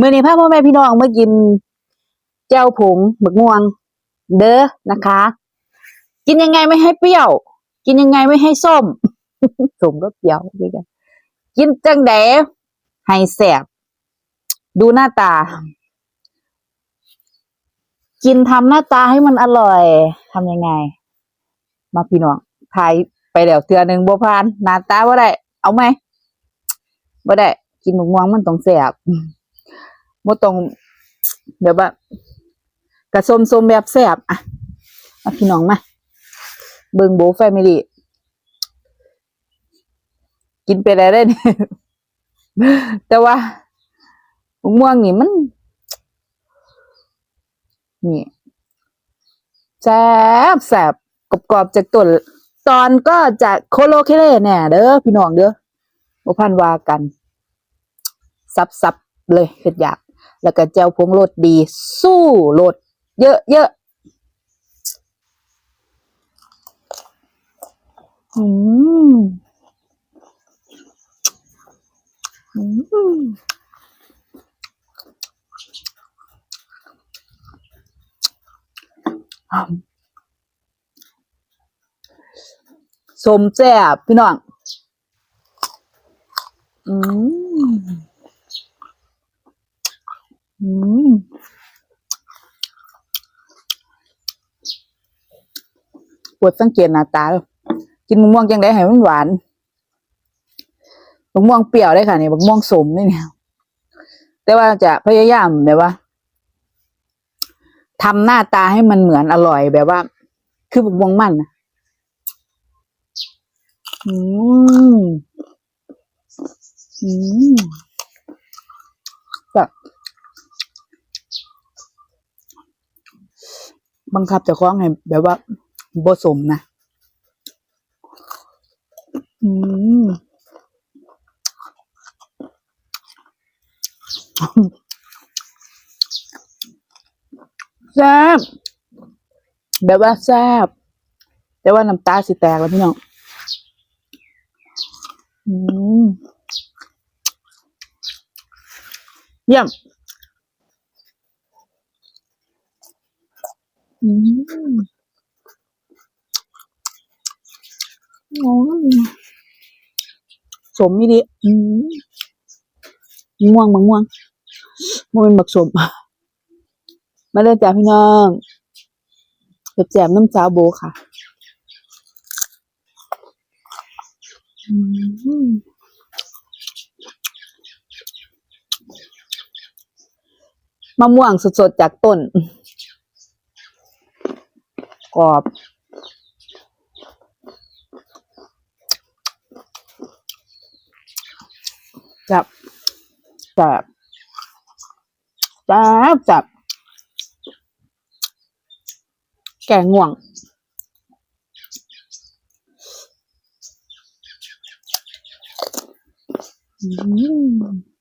มื่อนี้พาพ่อแม่พี่น้องมากินเจ้าผงหมึกม่วง เด้อนะคะ กินยังไงไม่ให้เปรี้ยว กินยังไงไม่ให้ส้มส้มก็เปรี้ยวด้วยกันกินจังแดให้แสบดูหน้าตา กินทำหน้าตาให้มันอร่อยทำยังไง มาพี่น้องทายไปแล้วเทือหนึ่งบ่ผ่านหน้าตาบ่ได้ เอาไหมบ่ได้ กินหมึกม่วงมันต้องแสบ บ่ต้องแบบว่ากระสมสมแบบแสบอะมาพี่น้องมาเบิงโบแฟมิลี่กินไปได้ได้เนี่ยแต่ว่าม่วงนี่มัน นี่แซ่บแซ่บกรอบๆจากต้นตอนก็จะโคโลเคเลแน่เด้อพี่น้องเด้อบ่พันวากัน ซับๆเลยเฮ็ดอยาก แล้วก็เจ้าพงรสดี สู้รสเยอะๆอืมอืมสมแซ่บพี่น้อง อืม อืมปวดสังเกตหน้าตา กินมะม่วงจังไดให้มันหวานมะม่วงเปรี้ยวได้ค่ะนี่มะม่วงสมนี่เนี่ยแต่ว่าจะพยายามแบบว่าทำหน้าตาให้มันเหมือนอร่อยแบบว่า คือมะม่วงมันอืมอืมแบบ บังคับจะคล้องให้แบบว่าผสมนะ อืมแซ่บแบบว่าแซ่บแต่ว่าน้ำตาสิแตกแล้วพี่น้องอืมเยี่ยม อืมโอ้ยสมนี่ดิอืมม่วงบางม่วงมันเป็นบักสมมาเลยจ้าพี่น้องเจ็บแจมน้ำจ้าโบค่ะมะม่วงสดๆจากต้น กรอบจับจับจับจับ แกงง่วง อืม